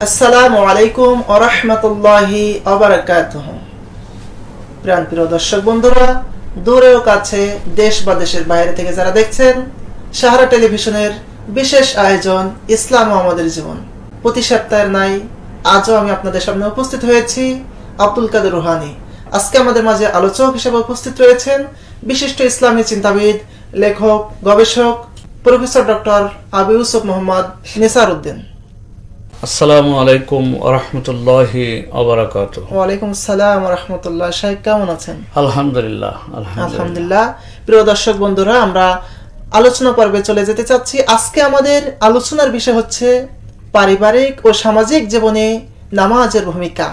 আসসালামু আলাইকুম ওরহমতুল্লাহি অবরাকাতুহ প্রাণ প্রিয় দর্শক বন্ধুরা দূরে ও কাছে, দেশ বা দেশের বাইরে থেকে যারা দেখছেন, সাহারা টেলিভিশনের বিশেষ আয়োজন ইসলাম আমাদের জীবন। প্রতি সপ্তাহের নাই আজও আমি আপনাদের সামনে উপস্থিত হয়েছি আব্দুল কাদের রুহানি। আজকে আমাদের মাঝে আলোচক হিসেবে উপস্থিত রয়েছেন বিশিষ্ট ইসলামী চিন্তাবিদ, লেখক, গবেষক, প্রফেসর ডক্টর আবু ইউসুফ মোহাম্মদ নিসার উদ্দিন আসসালামু আলাইকুম রহমতুল্লাহি অবরাকাত ওয়ালাইকুম সালাম রহমতুল্লাহ। সাহেব কেমন আছেন? আলহামদুলিল্লাহ আলহামদুলিল্লাহ। প্রিয় দর্শক বন্ধুরা আমরা আলোচনা পর্বে চলে যেতে চাচ্ছি। আজকে আমাদের আলোচনার বিষয় হচ্ছে পারিবারিক ও সামাজিক জীবনে নামাজের ভূমিকা।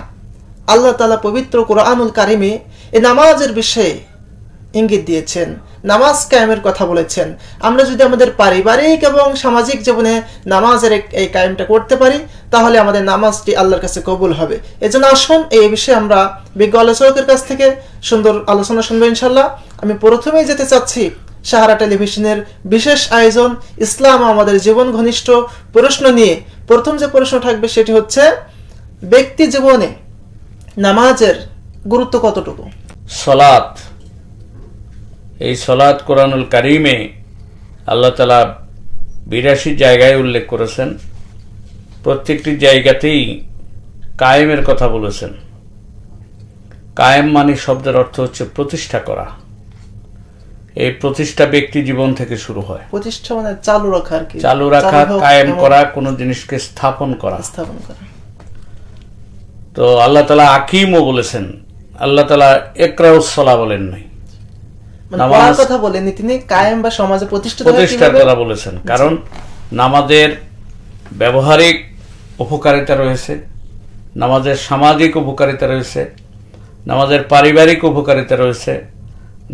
আল্লাহ তালা পবিত্র কোরআনুল কারিমে এই নামাজের বিষয়ে ইঙ্গিত দিয়েছেন। নামাজ কায়েমের কথা বলেছেন। আমরা যদি আমাদের পারিবারিক এবং সামাজিক জীবনে নামাজের এই কায়েমটা করতে পারি, তাহলে আমাদের নামাজটি আল্লাহর কাছে কবুল হবে। এজন্য আসুন এই বিষয়ে আমরা বিজ্ঞ আলোচকের কাছ থেকে সুন্দর আলোচনা শুনব ইনশাল্লাহ আমি প্রথমেই যেতে চাচ্ছি, সাহারা টেলিভিশনের বিশেষ আয়োজন, ইসলাম আমাদের জীবন ঘনিষ্ঠ প্রশ্ন নিয়ে। প্রথম যে প্রশ্ন থাকবে সেটি হচ্ছে, ব্যক্তি জীবনে নামাজের গুরুত্ব কতটুকু? সলাত এই সলাত কোরআনুল কারিমে আল্লাহ তালা বিরাশি জায়গায় উল্লেখ করেছেন। প্রত্যেকটি জায়গাতেই কায়েমের কথা বলেছেন। কায়েম মানে শব্দের অর্থ হচ্ছে প্রতিষ্ঠা করা। এই প্রতিষ্ঠা ব্যক্তি জীবন থেকে শুরু হয়। প্রতিষ্ঠা মানে চালু রাখা আর কি? চালু রাখা কায়েম করা কোনো জিনিসকে স্থাপন করা। স্থাপন করা। তো আল্লাহ তালা আকিমও বলেছেন আল্লাহ তালা একরাউসলা বলেন নাই। পড়ার কথা বলেনি তিনি কায়েম বা সমাজে প্রতিষ্ঠিত হয়ে প্রতিষ্ঠার বলেছেন। কারণ নামাজের ব্যবহারিক উপকারিতা রয়েছে নামাজের সামাজিক উপকারিতা রয়েছে নামাজের পারিবারিক উপকারিতা রয়েছে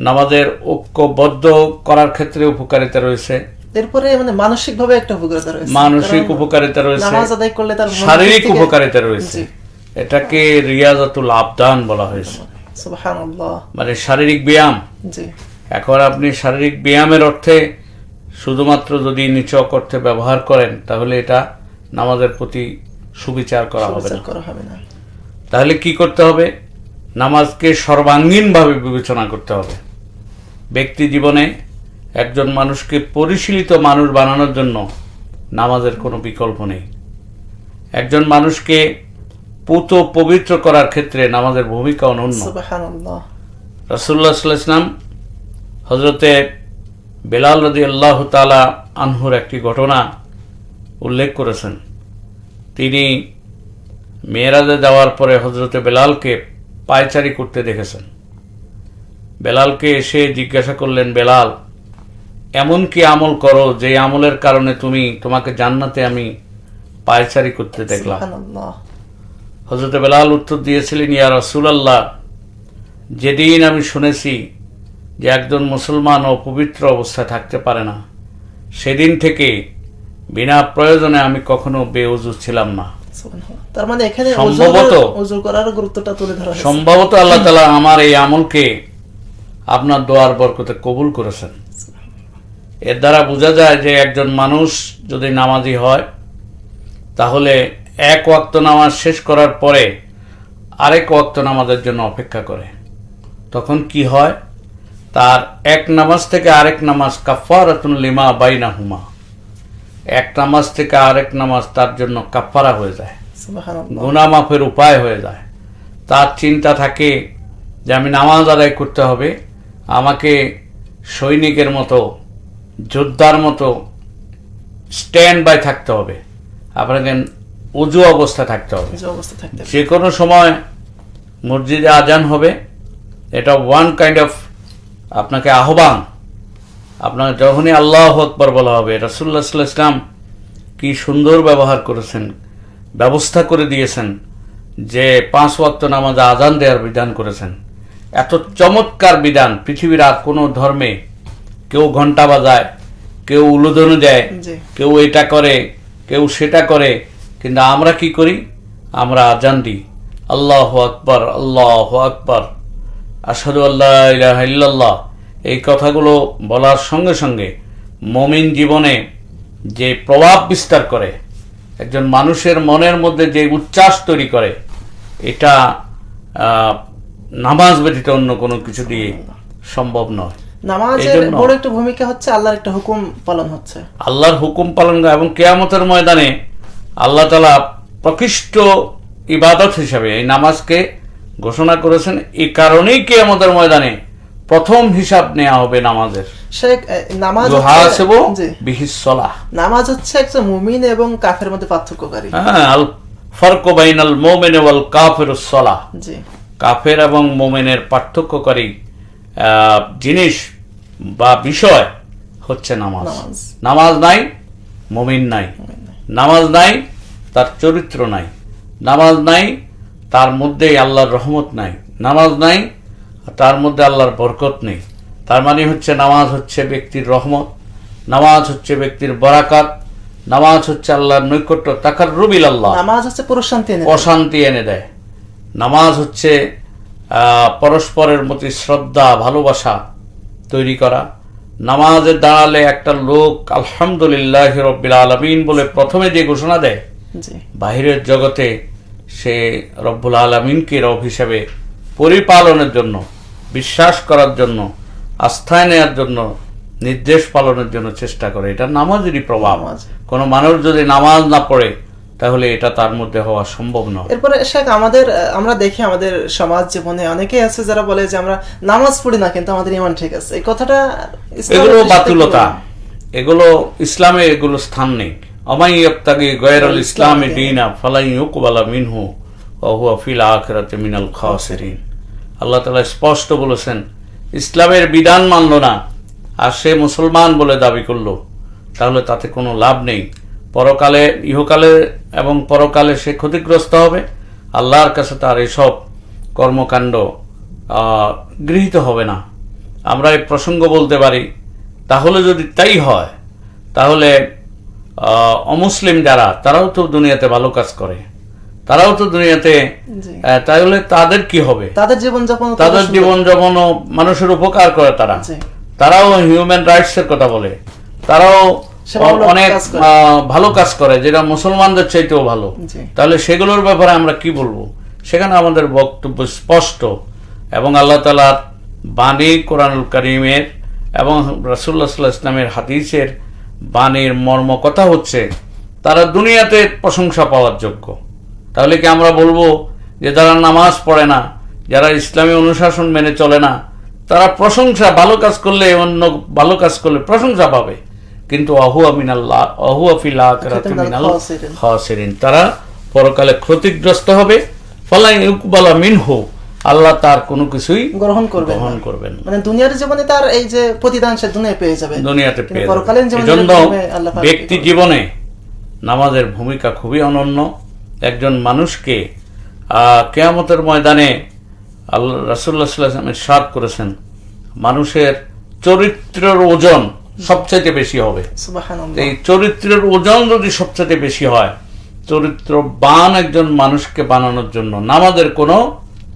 নামাজের ঐক্যবদ্ধ করার ক্ষেত্রে উপকারিতা রয়েছে। এরপরে মানে মানসিক ভাবে একটা উপকারিতা রয়েছে। মানসিক উপকারিতা রয়েছে নামাজ আদায় করলে তার শারীরিক উপকারিতা রয়েছে। এটাকে রিয়াজাতুল আবদান বলা হয়েছে। মানে শারীরিক ব্যায়াম। এখন আপনি শারীরিক ব্যায়ামের অর্থে শুধুমাত্র যদি নিচক অর্থে ব্যবহার করেন তাহলে এটা নামাজের প্রতি সুবিচার করা হবে না। করা হবে না। তাহলে কি করতে হবে? নামাজকে সর্বাঙ্গীনভাবে বিবেচনা করতে হবে। ব্যক্তি জীবনে একজন মানুষকে পরিশীলিত মানুষ বানানোর জন্য নামাজের কোনো বিকল্প নেই। একজন মানুষকে পুত পবিত্র করার ক্ষেত্রে নামাজের ভূমিকা অনন্য। রাসুল্লাহ ইসলাম হজরতে বেলাল রদি আল্লাহ তালা আনহুর একটি ঘটনা উল্লেখ করেছেন। তিনি মেয়েরাজে যাওয়ার পরে হজরতে বেলালকে পায়চারি করতে দেখেছেন। বেলালকে এসে জিজ্ঞাসা করলেন বেলাল এমন কি আমল করো যে আমলের কারণে তুমি তোমাকে জান্নাতে আমি পায়চারি করতে দেখলাম? হজরত বেলাল উত্তর দিয়েছিলেন ইয়া রাসূলুল্লাহ যেদিন আমি শুনেছি যে একজন মুসলমান অপবিত্র অবস্থায় থাকতে পারে না সেদিন থেকে বিনা প্রয়োজনে আমি কখনো বেউজু ছিলাম না। তার মানে এখানে সম্ভবত- করার গুরুত্বটা তুলে ধরা সম্ভবত আল্লাহ তালা আমার এই আমলকে আপনার দোয়ার বরকতে কবুল করেছেন। এর দ্বারা বোঝা যায় যে একজন মানুষ যদি নামাজি হয় তাহলে এক ওয়াক্ত নামাজ শেষ করার পরে আরেক ওয়াক্ত নামাজের জন্য অপেক্ষা করে। তখন কি হয়? তার এক নামাজ থেকে আরেক নামাজ কাফারাতুন লিমা বাইনা হুমা এক নামাজ থেকে আরেক নামাজ তার জন্য কাফারা হয়ে যায়। সুবহানাল্লাহ। গুণা মাফের উপায় হয়ে যায়। তার চিন্তা থাকে যে আমি নামাজ আদায় করতে হবে। আমাকে সৈনিকের মতো যোদ্ধার মতো স্ট্যান্ড বাই থাকতে হবে। আপনাকে উজু অবস্থা থাকতে হবে। যে অবস্থা থাকতে যে কোনো সময় মসজিদে আজান হবে এটা ওয়ান কাইন্ড অফ আপনাকে আহ্বান। আপনার যখনই আল্লাহ আকবর বলা হবে রাসুল্লাহ সাল্লাহ ইসলাম কি সুন্দর ব্যবহার করেছেন ব্যবস্থা করে দিয়েছেন যে পাঁচ ওয়াক্ত নামাজ আজান দেওয়ার বিধান করেছেন। এত চমৎকার বিধান পৃথিবীর আর কোনো ধর্মে কেউ ঘণ্টা বাজায় কেউ উলুধনু দেয় কেউ এটা করে কেউ সেটা করে কিন্তু আমরা কি করি? আমরা আজান দিই। আল্লাহ আকবর আল্লাহ আকবর। আসাদু আল্লাহ ইল্লাল্লাহ। এই কথাগুলো বলার সঙ্গে সঙ্গে মমিন জীবনে যে প্রভাব বিস্তার করে একজন মানুষের মনের মধ্যে যে উচ্ছ্বাস তৈরি করে এটা আহ, নামাজ ব্যতীত অন্য কোনো কিছু দিয়ে সম্ভব নয়। নামাজের বড় একটা ভূমিকা হচ্ছে আল্লাহর একটা হুকুম পালন হচ্ছে। আল্লাহর হুকুম পালন এবং কেয়ামতের ময়দানে আল্লাহ তালা প্রকৃষ্ট ইবাদত হিসাবে এই নামাজকে ঘোষণা করেছেন। এই কারণেই কেয়ামতের ময়দানে প্রথম হিসাব নেওয়া হবে নামাজের? নামাজ হচ্ছে- জি। নামাজ হচ্ছে একজন মুমিন এবং কাফের মধ্যে পার্থক্যকারী। হ্যাঁ আল ফরক বাইনাল মোমেন ওয়াল কাফের সলাহ। কাফের এবং মোমেনের পার্থক্যকারী আহ, জিনিস বা বিষয় হচ্ছে নামাজ। নামাজ। নাই। মমিন নাই। নামাজ নাই তার চরিত্র নাই। নামাজ নাই তার মধ্যে আল্লাহর রহমত নাই। নামাজ নাই তার মধ্যে আল্লাহর বরকত নেই। তার মানে হচ্ছে নামাজ হচ্ছে ব্যক্তির রহমত নামাজ হচ্ছে ব্যক্তির বরাকাত নামাজ হচ্ছে আল্লাহর নৈকট্য তাকার রুবিল আল্লাহ নামাজ হচ্ছে প্রশান্তি অশান্তি এনে দেয়। নামাজ হচ্ছে পরস্পরের প্রতি শ্রদ্ধা ভালোবাসা তৈরি করা। নামাজে দাঁড়ালে একটা লোক আলহামদুলিল্লাহ রব্বিল আলমিন বলে প্রথমে যে ঘোষণা দেয় বাহিরের জগতে সে রব্বুল আলমিনকে রব হিসাবে পরিপালনের জন্য বিশ্বাস করার জন্য আস্থায় নেওয়ার জন্য নির্দেশ পালনের জন্য চেষ্টা করে। এটা নামাজেরই প্রভাব। নামাজ। কোনো মানুষ যদি নামাজ না পড়ে তাহলে এটা তার মধ্যে হওয়া সম্ভব নয়। এরপরে শেখ আমাদের আমরা দেখি আমাদের সমাজ জীবনে অনেকেই আছে যারা বলে যে আমরা নামাজ পড়ি না কিন্তু আমাদের ইমান ঠিক আছে। এই কথাটা এগুলো বাতুলতা। এগুলো ইসলামে এগুলো স্থান নেই। আমাই আত্তাগে গয়রুল ইসলামে দিনা ফালাই ইউকবালা মিনহু ওহুয়া ফিল আখিরাতে মিনাল খাসিরিন। আল্লাহ তাআলা স্পষ্ট বলেছেন ইসলামের বিধান মানলো না। আর সে মুসলমান বলে দাবি করল। তাহলে তাতে কোনো লাভ নেই। পরকালে ইহকালে এবং পরকালে সে ক্ষতিগ্রস্ত হবে। আল্লাহর কাছে তার এসব কর্মকাণ্ড গৃহীত হবে না। আমরা এই প্রসঙ্গ বলতে পারি তাহলে যদি তাই হয় তাহলে অমুসলিম যারা তারাও তো দুনিয়াতে ভালো কাজ করে। তারাও তো দুনিয়াতে তাহলে তাদের কি হবে? তাদের জীবনযাপন তাদের সুন্দর। জীবন যেমন মানুষের উপকার করে তারা। তারাও হিউম্যান রাইটস এর কথা বলে। তারাও অনেক ভালো কাজ করে যেটা মুসলমানদের চাইতেও ভালো। তাহলে সেগুলোর ব্যাপারে আমরা কি বলব? সেখানে আমাদের বক্তব্য স্পষ্ট এবং আল্লাহ তালার বাণী কোরআনুল করিমের এবং রাসুল্লাহ সাল্লাহ ইসলামের হাদিসের বাণীর মর্ম কথা হচ্ছে তারা দুনিয়াতে প্রশংসা পাওয়ার যোগ্য। তাহলে কি আমরা বলব যে যারা নামাজ পড়ে না যারা ইসলামী অনুশাসন মেনে চলে না তারা প্রশংসা ভালো কাজ করলে অন্য ভালো কাজ করলে প্রশংসা পাবে। কিন্তু অহুয়া মিনাল্লাহ অহুয়া ফিল আখিরাতি মিনাল মিনাল খাসিরিন। খাসিরিন। তারা পরকালে ক্ষতিগ্রস্ত হবে। ফলাই ইকবালা মিনহু আল্লাহ তার কোনো কিছুই গ্রহণ করবে গ্রহণ করবেন মানে দুনিয়ার জীবনে তার এই যে প্রতিদান সে পেয়ে যাবে। দুনিয়াতে পেয়ে পরকালীন জীবনে ব্যক্তি জীবনে নামাজের ভূমিকা খুবই অনন্য। একজন মানুষকে আহ, কেয়ামতের ময়দানে আল্লাহ রাসুল্লাহ সাল্লামের সাদ করেছেন। মানুষের চরিত্রের ওজন সবচাইতে বেশি হবে। এই চরিত্রের ওজন যদি সবচেয়ে বেশি হয় চরিত্রবান একজন মানুষকে বানানোর জন্য নামাজের কোনো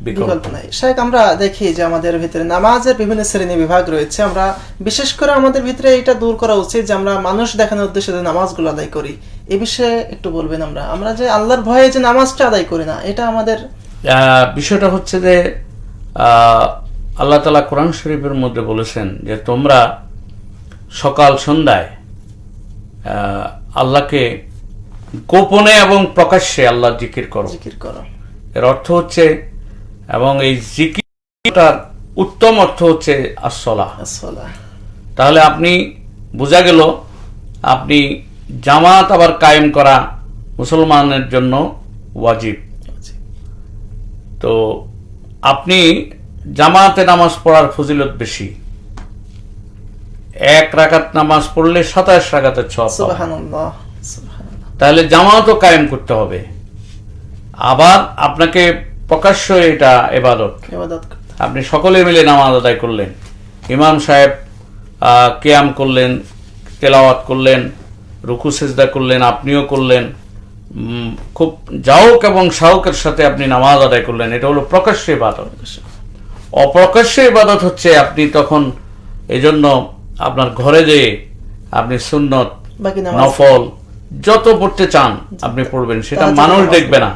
বিকল্প নাই। শেখ আমরা দেখি যে আমাদের ভিতরে নামাজের বিভিন্ন শ্রেণি বিভাগ রয়েছে। আমরা বিশেষ করে আমাদের ভিতরে এটা দূর করা উচিত যে আমরা মানুষ দেখানোর উদ্দেশ্যে যে নামাজগুলো আদায় করি। এ বিষয়ে একটু বলবেন আমরা। আমরা যে আল্লাহর ভয়ে যে নামাজটা আদায় করি না এটা আমাদের আহ, বিষয়টা হচ্ছে যে আহ, আল্লাহ তালা কোরআন শরীফের মধ্যে বলেছেন যে তোমরা সকাল সন্ধ্যায় আহ, আল্লাহকে গোপনে এবং প্রকাশ্যে আল্লাহ জিকির করো। জিকির করো। এর অর্থ হচ্ছে এবং এই জিকিরটার উত্তম অর্থ হচ্ছে আসলা। তাহলে আপনি বোঝা গেল আপনি জামাত আবার কায়েম করা মুসলমানের জন্য ওয়াজিব। তো আপনি জামাতে নামাজ পড়ার ফজিলত বেশি। এক রাকাত নামাজ পড়লে সাতাশ রাকাতের ছ। তাহলে জামাতও কায়েম করতে হবে। আবার আপনাকে প্রকাশ্য এটা এবাদত। ইবাদত আপনি সকলে মিলে নামাজ আদায় করলেন। ইমাম সাহেব কেয়াম করলেন তেলাওয়াত করলেন রুকু সেজদা করলেন আপনিও করলেন। উম, খুব জাওক এবং শাহকের সাথে আপনি নামাজ আদায় করলেন। এটা হলো প্রকাশ্য ইবাদত অপ্রকাশ্য ইবাদত হচ্ছে আপনি তখন এজন্য আপনার ঘরে যেয়ে আপনি সুন্নত নফল যত পড়তে চান আপনি পড়বেন সেটা মানুষ দেখবে না।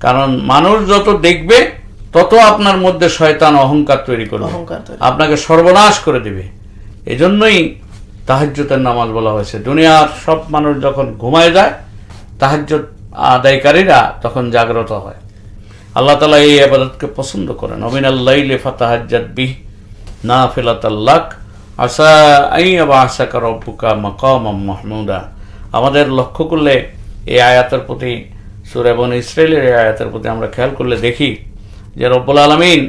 কারণ মানুষ যত দেখবে তত আপনার মধ্যে শয়তান অহংকার তৈরি করবে। আপনাকে সর্বনাশ করে দিবে। এজন্যই তাহাজ্জুদের নামাজ বলা হয়েছে। দুনিয়ার সব মানুষ যখন ঘুমায় যায় তাহাজ্জুদ আদায়কারীরা তখন জাগ্রত হয়। আল্লাহ তালা এই আবাদতকে পছন্দ করেন। অমিন আল্লাহ ফাতাহাজ্জাদ বিহ না ফিলাতাল্লাক আসা আই আবা আশা রব্বুকা মাকাম মাহমুদা। আমাদের লক্ষ্য করলে এই আয়াতের প্রতি, সুর এবং ইসরায়েলের এই আয়াতের প্রতি আমরা খেয়াল করলে দেখি যে রব্বুল আলমিন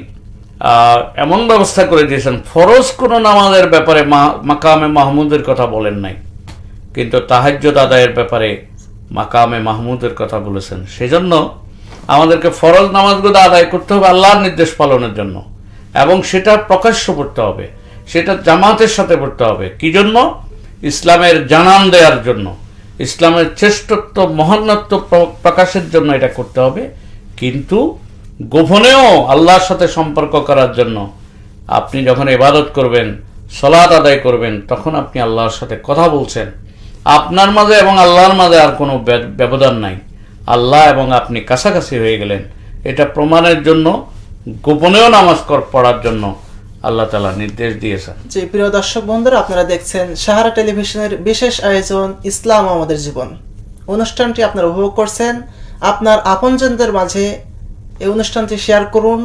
এমন ব্যবস্থা করে দিয়েছেন, ফরজ কোনো নামাজের ব্যাপারে মাকামে মাহমুদের কথা বলেন নাই। কিন্তু তাহাজ্জুদ আদায়ের ব্যাপারে মাকামে মাহমুদের কথা বলেছেন। সেজন্য আমাদেরকে ফরজ নামাজগুলো আদায় করতে হবে আল্লাহর নির্দেশ পালনের জন্য। এবং সেটা প্রকাশ্য করতে হবে। সেটা জামাতের সাথে পড়তে হবে। কি জন্য? ইসলামের জানান দেওয়ার জন্য। ইসলামের শ্রেষ্ঠত্ব মহান্নত্ব প্র- প্রকাশের জন্য এটা করতে হবে। কিন্তু গোপনেও আল্লাহর সাথে সম্পর্ক করার জন্য আপনি যখন ইবাদত করবেন সলাদ আদায় করবেন, তখন আপনি আল্লাহর সাথে কথা বলছেন। আপনার মাঝে এবং আল্লাহর মাঝে আর কোনো ব্য- ব্যবধান নাই। আল্লাহ এবং আপনি কাছাকাছি হয়ে গেলেন। এটা প্রমাণের জন্য, গোপনেও নামাজ পড়ার জন্য আল্লাহ তালা নির্দেশ দিয়েছেন। যে প্রিয় দর্শক বন্ধুরা, আপনারা দেখছেন সাহারা টেলিভিশনের বিশেষ আয়োজন ইসলাম আমাদের জীবন। অনুষ্ঠানটি আপনারা উপভোগ করছেন। আপনার আপনজনদের মাঝে এই অনুষ্ঠানটি শেয়ার করুন।